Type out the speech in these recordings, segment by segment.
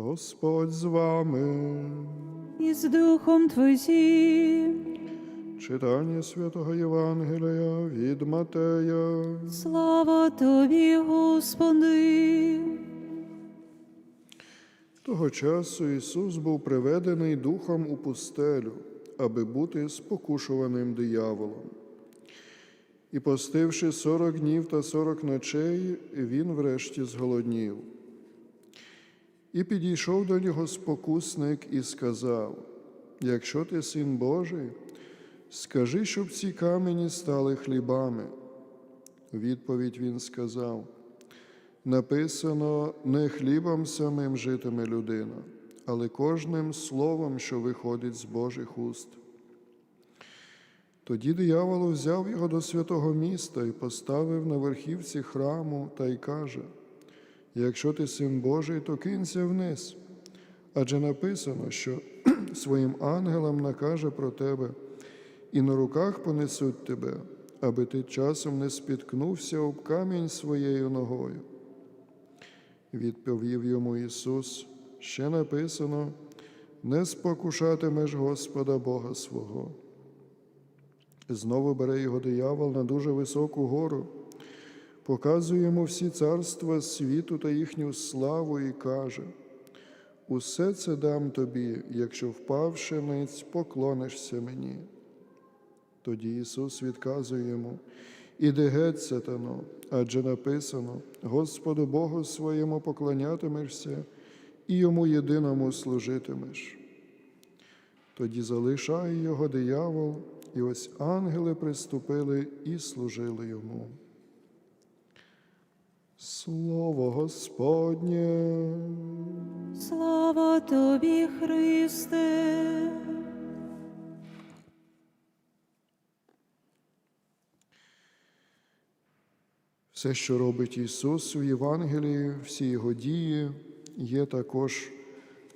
Господь з вами. і з Духом Твоїм. Читання святого Євангелія від Матея. Слава Тобі, Господи. Того часу Ісус був приведений Духом у пустелю, аби бути спокушуваним дияволом. І постивши сорок днів та сорок ночей, він врешті зголоднів. І підійшов до нього спокусник і сказав: Якщо ти син Божий, скажи, щоб ці камені стали хлібами. У відповідь він сказав: Написано, не хлібом самим житиме людина, але кожним словом, що виходить з Божих уст. Тоді диявол взяв його до святого міста і поставив на верхівці храму та й каже: Якщо ти син Божий, то кинься вниз. Адже написано, що своїм ангелам накаже про тебе, і на руках понесуть тебе, аби ти часом не спіткнувся об камінь своєю ногою. Відповів йому Ісус, ще написано: не спокушатимеш Господа Бога свого. Знову бере його диявол на дуже високу гору, показує йому всі царства світу та їхню славу і каже: Усе це дам тобі, якщо впавши ниць, поклонишся мені. Тоді Ісус відказує йому, іди геть, сатано, адже написано: Господу Богу своєму поклонятимешся і йому єдиному служитимеш. Тоді залишає його диявол, і ось ангели приступили і служили йому. Слово Господнє. Слава Тобі, Христе. Все, що робить Ісус у Євангелії, всі Його дії є також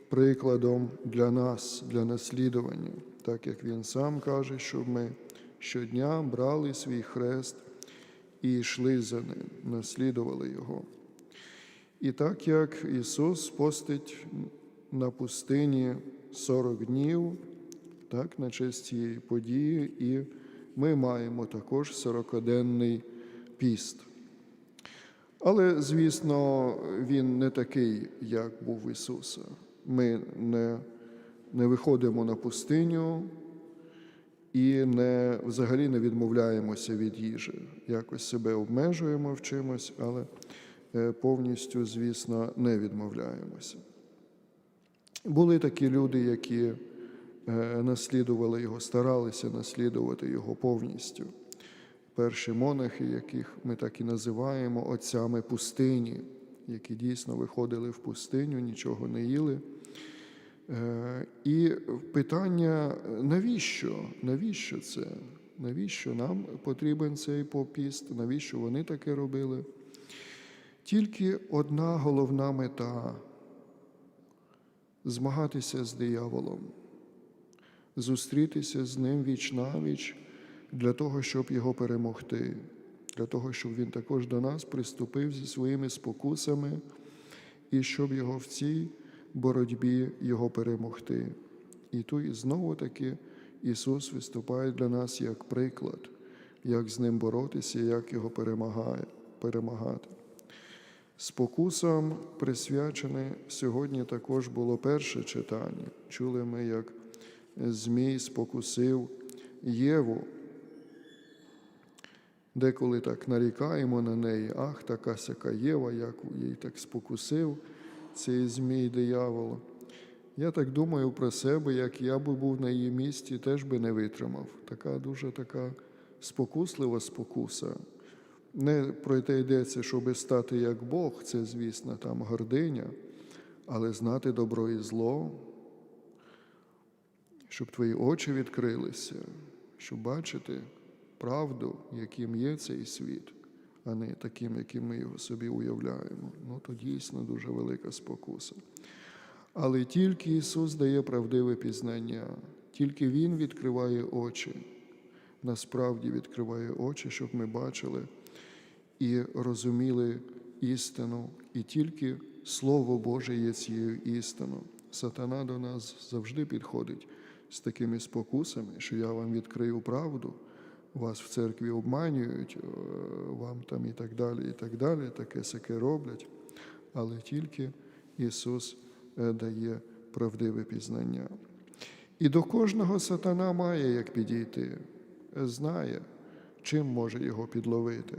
прикладом для нас, для наслідування, так як Він сам каже, щоб ми щодня брали свій хрест і йшли за ним, наслідували Його. І так як Ісус постить на пустині 40 днів, так, на честь цієї події, і ми маємо також 40-денний піст. Але, звісно, він не такий, як був Ісуса. Ми не, не виходимо на пустиню і не, взагалі не відмовляємося від їжі. Якось себе обмежуємо в чимось, але е, повністю, звісно, не відмовляємося. Були такі люди, які е, наслідували його, старалися наслідувати його повністю перші монахи, яких ми так і називаємо отцями пустині, які дійсно виходили в пустиню, нічого не їли. Е, І питання, навіщо? Навіщо це? Навіщо нам потрібен цей попіст? Навіщо вони таке робили? Тільки одна головна мета змагатися з дияволом, зустрітися з ним віч навіч для того, щоб його перемогти, для того, щоб він також до нас приступив зі своїми спокусами і щоб його в цій боротьбі його перемогти. І тут знову таки Ісус виступає для нас як приклад, як з ним боротися, як його перемагає, перемагати. Спокусам присвячене сьогодні також було перше читання. Чули ми, як Змій спокусив Єву. Деколи так нарікаємо на неї, ах, така сяка Єва, як їй так спокусив цей змій диявол. Я так думаю про себе, як я би був на її місці, теж би не витримав. Така дуже така спокуслива спокуса. Не про те йдеться, щоб стати як Бог, це, звісно, там гординя, але знати добро і зло, щоб твої очі відкрилися, щоб бачити правду, яким є цей світ, а не таким, яким ми його собі уявляємо. Ну, то дійсно дуже велика спокуса. Але тільки Ісус дає правдиве пізнання, тільки Він відкриває очі, насправді відкриває очі, щоб ми бачили і розуміли істину, і тільки Слово Боже є цією істиною. Сатана до нас завжди підходить з такими спокусами, що я вам відкрию правду, вас в церкві обманюють, е, вам там і так далі, і так далі, таке сяке роблять. Але тільки Ісус е, дає правдиве пізнання. І до кожного сатана має як підійти, знає, чим може його підловити.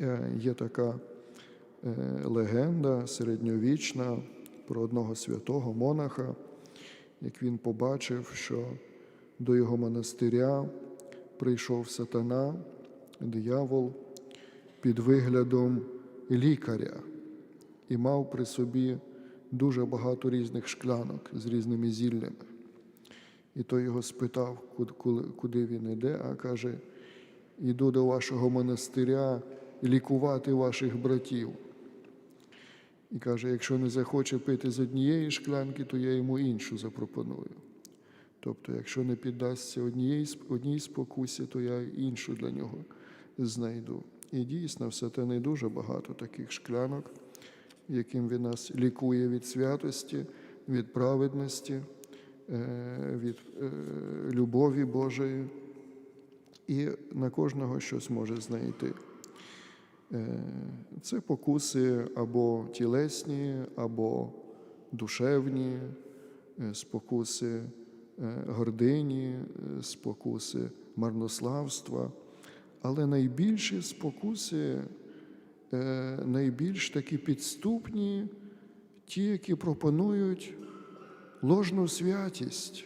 Е, Є така легенда середньовічна про одного святого монаха, як він побачив, що до його монастиря прийшов сатана, диявол, під виглядом лікаря і мав при собі дуже багато різних шклянок з різними зіллями. І той його спитав, куди він іде, а каже: іду до вашого монастиря лікувати ваших братів. І каже, якщо не захоче пити з однієї шклянки, то я йому іншу запропоную. Тобто, якщо не піддасться однієї, сп- одній спокусі, то я іншу для нього знайду. І дійсно, в сатани дуже багато таких шклянок, яким він нас лікує від святості, від праведності, е, від е, любові Божої, і на кожного щось може знайти. Е, Це покуси або тілесні, або душевні, спокуси гордині, е, спокуси марнославства. Але найбільші спокуси, е, найбільш такі підступні, ті, які пропонують ложну святість.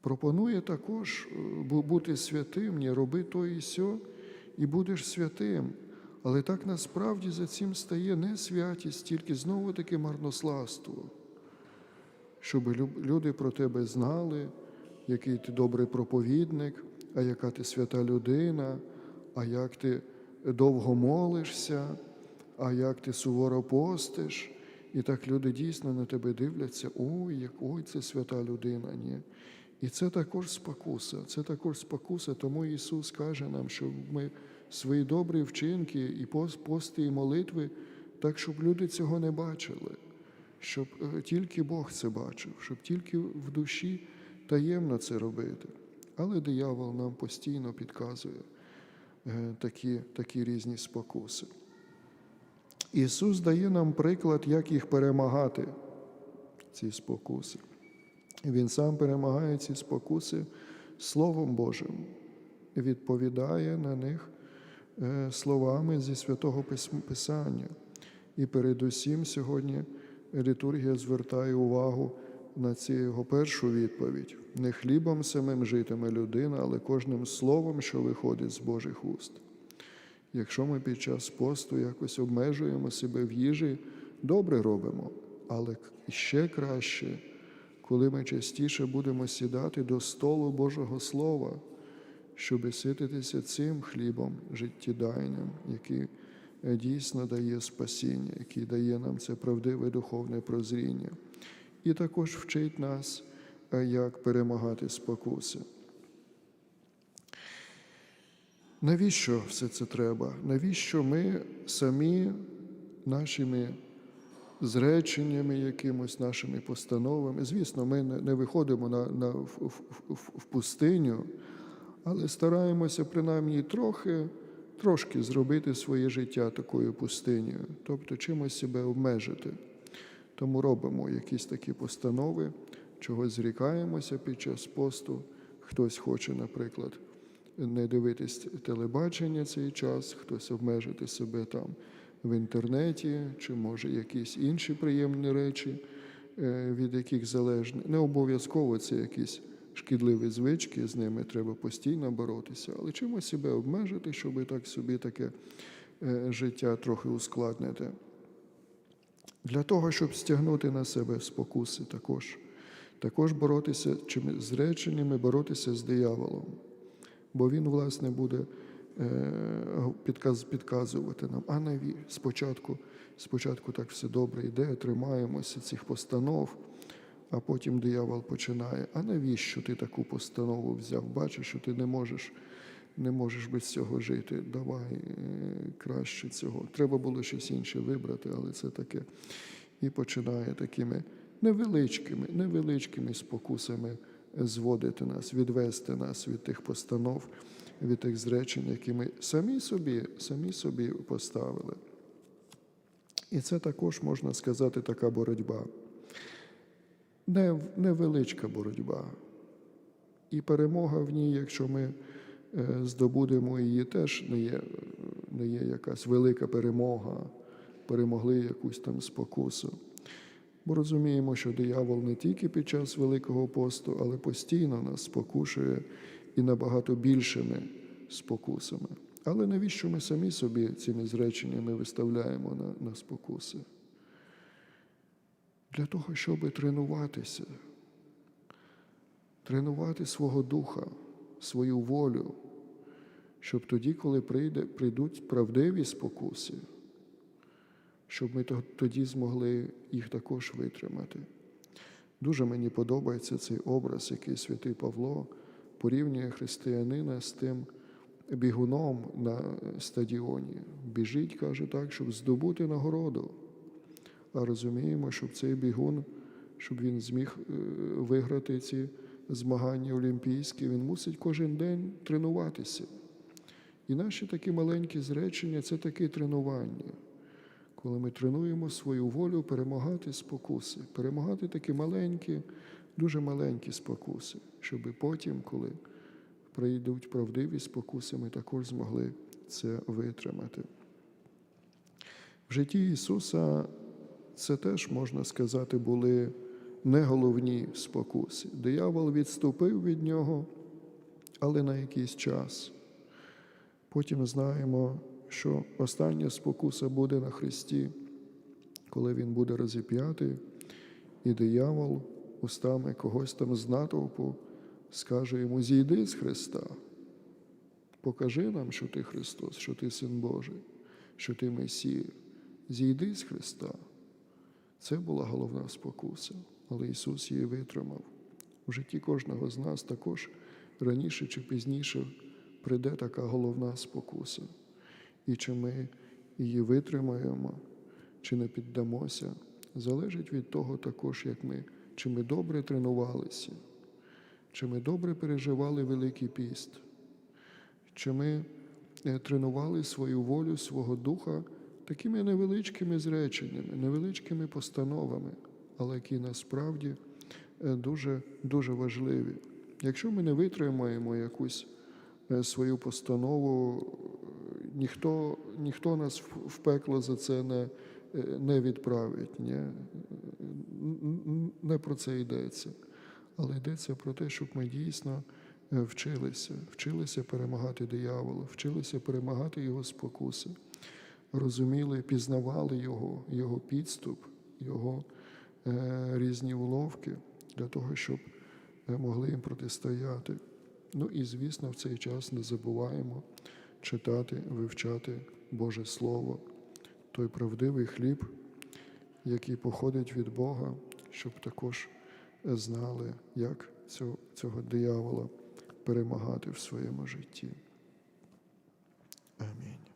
Пропонує також е, бути святим, не роби то і сьо, і будеш святим. Але так насправді за цим стає не святість, тільки знову таки марнославство, щоб люди про тебе знали, який ти добрий проповідник, а яка ти свята людина, а як ти довго молишся, а як ти суворо постиш. І так люди дійсно на тебе дивляться, ой, як ой, це свята людина. Ні. І це також спокуса. Це також спокуса. Тому Ісус каже нам, що ми свої добрі вчинки і пост- пости, і молитви, так, щоб люди цього не бачили, щоб е, тільки Бог це бачив, щоб тільки в душі таємно це робити. Але диявол нам постійно підказує е, такі, такі різні спокуси. Ісус дає нам приклад, як їх перемагати, ці спокуси. Він сам перемагає ці спокуси Словом Божим відповідає на них словами зі святого Писання. І передусім сьогодні літургія звертає увагу на цю його першу відповідь: не хлібом самим житиме людина, але кожним словом, що виходить з Божих уст. Якщо ми під час посту якось обмежуємо себе в їжі, добре робимо, але ще краще, коли ми частіше будемо сідати до столу Божого Слова, щоб сититися цим хлібом життєдайним, який е, дійсно дає спасіння, який дає нам це правдиве духовне прозріння, і також вчить нас, е, як перемагати спокуси. Навіщо все це треба? Навіщо ми самі нашими зреченнями, якимось нашими постановами? Звісно, ми не виходимо на, на, в, в, в пустиню, але стараємося принаймні трохи, трошки зробити своє життя такою пустинею, тобто чимось себе обмежити. Тому робимо якісь такі постанови, чогось зрікаємося під час посту. Хтось хоче, наприклад, не дивитись телебачення цей час, хтось обмежити себе там в інтернеті, чи може якісь інші приємні речі, е, від яких залежні. Не обов'язково це якісь шкідливі звички, з ними треба постійно боротися, але чимось себе обмежити, щоб так собі таке е, життя трохи ускладнити. Для того, щоб стягнути на себе спокуси також. Також боротися чим з реченнями, боротися з дияволом. Бо він, власне, буде е, підказ, підказувати нам, а наві спочатку, спочатку так все добре йде, тримаємося цих постанов, а потім диявол починає. А навіщо ти таку постанову взяв? Бачиш, що ти не можеш не можеш без цього жити, давай е, краще цього. Треба було щось інше вибрати, але це таке. І починає такими невеличкими, невеличкими спокусами зводити нас, відвести нас від тих постанов, від тих зречень, які ми самі собі, самі собі поставили. І це також можна сказати така боротьба. Не, невеличка боротьба. І перемога в ній, якщо ми е, здобудемо її, теж не є, не є якась велика перемога, перемогли якусь там спокусу. Бо розуміємо, що диявол не тільки під час Великого посту, але постійно нас спокушує і набагато більшими спокусами. Але навіщо ми самі собі цими зреченнями виставляємо на, на спокуси? Для того, щоб тренуватися, тренувати свого духа, свою волю, щоб тоді, коли прийде, прийдуть правдиві спокуси, щоб ми тоді змогли їх також витримати. Дуже мені подобається цей образ, який святий Павло порівнює християнина з тим бігуном на стадіоні. Біжить, каже так, щоб здобути нагороду. А розуміємо, щоб цей бігун, щоб він зміг е, виграти ці змагання олімпійські, він мусить кожен день тренуватися. І наші такі маленькі зречення це таке тренування, коли ми тренуємо свою волю перемагати спокуси, перемагати такі маленькі, дуже маленькі спокуси, щоб потім, коли прийдуть правдиві спокуси, ми також змогли це витримати. В житті Ісуса це теж, можна сказати, були не головні спокуси. Диявол відступив від нього, але на якийсь час. Потім знаємо, що остання спокуса буде на Христі, коли Він буде розіп'ятий, і диявол устами когось там з натовпу скаже йому: зійди з Христа, покажи нам, що ти Христос, що ти Син Божий, що ти Месія. Зійди з Христа. Це була головна спокуса, але Ісус її витримав. У житті кожного з нас також раніше чи пізніше прийде така головна спокуса. І чи ми її витримаємо, чи не піддамося, залежить від того також, як ми, чи ми добре тренувалися, чи ми добре переживали Великий піст, чи ми е, тренували свою волю, свого духа такими невеличкими зреченнями, невеличкими постановами, але які насправді е, дуже, дуже важливі. Якщо ми не витримаємо якусь е, свою постанову, е, ніхто, ніхто нас в- пекло за це не, не відправить. Ні? Н- н- Не про це йдеться. Але йдеться про те, щоб ми дійсно вчилися, вчилися перемагати диявола, вчилися перемагати його спокуси, розуміли, пізнавали його, його підступ, його е, різні уловки для того, щоб е, могли їм протистояти. Ну і, звісно, в цей час не забуваємо читати, вивчати Боже Слово, той правдивий хліб, який походить від Бога, щоб також знали, як цього, цього диявола перемагати в своєму житті. Амінь.